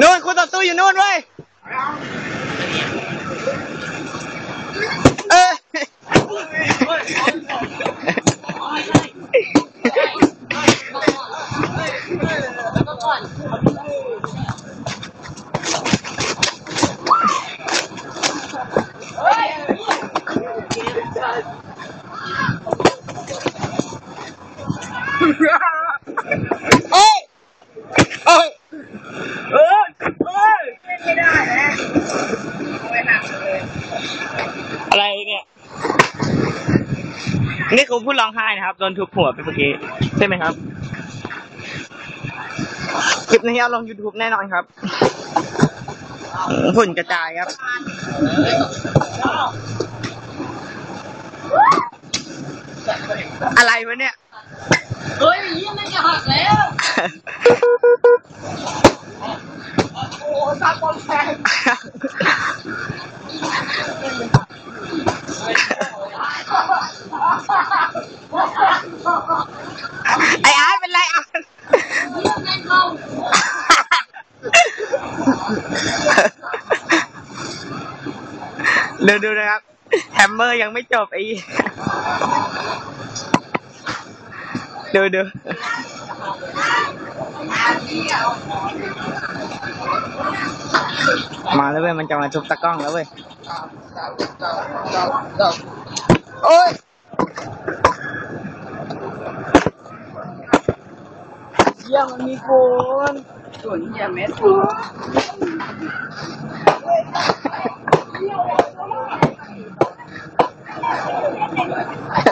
นู่นคุณต่อสู้อยู่นู่นเว้ยเออโอ้ยโอ้ย เออเอ้ย ไม่ได้นะไม่หักเลย อะไรเนี่ย นี่คือผู้ร้องไห้นะครับ โดนทุบหัวไปเมื่อกี้ ใช่ไหมครับ คลิปนี้เอาลง YouTube แน่นอนครับฝุ่นกระจายครับ อะไรวะเนี่ย เฮ้ยยี่มันจะหักแล้ว โอ้ซักบอลแพง ไอ้อาร์ตเป็นไรอาร์ตยี่มันเข้าดูดูนะครับแฮมเมอร์ยังไม่จบไอ้ดูดูมาแล้วเว้ยมันจะมาทุบตะกล้องแล้วเว้ยโอ้ย เยี่ยมมันมีโกนส่วนยังไม็ดไ